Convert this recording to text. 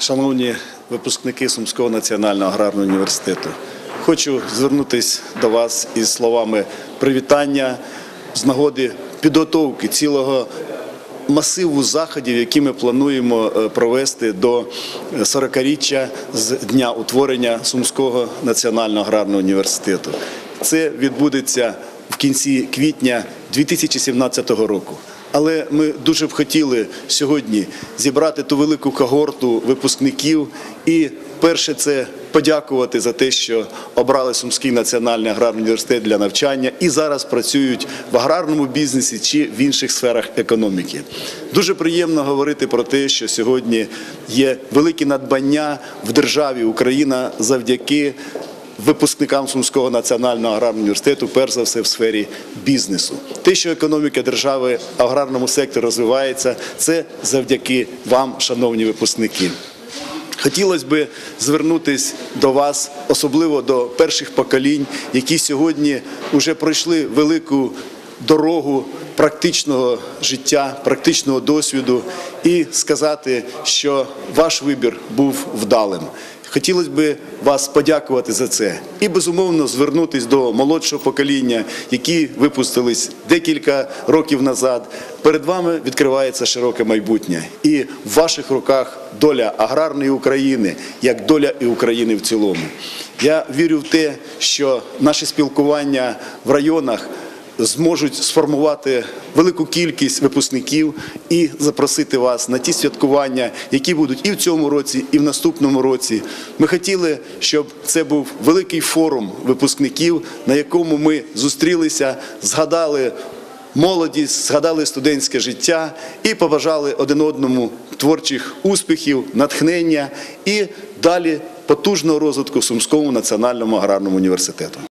Шановні випускники Сумського національного аграрного університету, хочу звернутися до вас із словами привітання з нагоди підготовки цілого масиву заходів, які ми плануємо е, провести до 40-річчя з дня утворення Сумського національного аграрного університету. Це відбудеться в кінці квітня 2017 року. Але ми дуже б хотіли сьогодні зібрати ту велику когорту випускників і перше це подякувати за те, що обрали Сумський національний аграрний університет для навчання і зараз працюють в аграрному бізнесі чи в інших сферах економіки. Дуже приємно говорити про те, що сьогодні є великі надбання в державі Україна завдяки випускникам Сумського національного аграрного університету, перш за все в сфері бізнесу. Те, що економіка держави аграрному секторі розвивається, це завдяки вам, шановні випускники. Хотілося б звернутися до вас, особливо до перших поколінь, які сьогодні вже пройшли велику дорогу практичного життя, практичного досвіду, і сказати, що ваш вибір був вдалим. Хотілося б вас подякувати за це і безумовно звернутися до молодшого покоління, які випустились декілька років назад. Перед вами відкривається широке майбутнє, і в ваших руках доля аграрної України, як доля і України в цілому. Я вірю в те, що наше спілкування в районах зможуть сформувати велику кількість випускників і запросити вас на ті святкування, які будуть і в цьому році, і в наступному році. Ми хотіли, щоб це був великий форум випускників, на якому ми зустрілися, згадали. Молодість, згадали студентське життя і побажали один одному творчих успіхів, натхнення і далі потужного розвитку Сумському національному аграрному університету.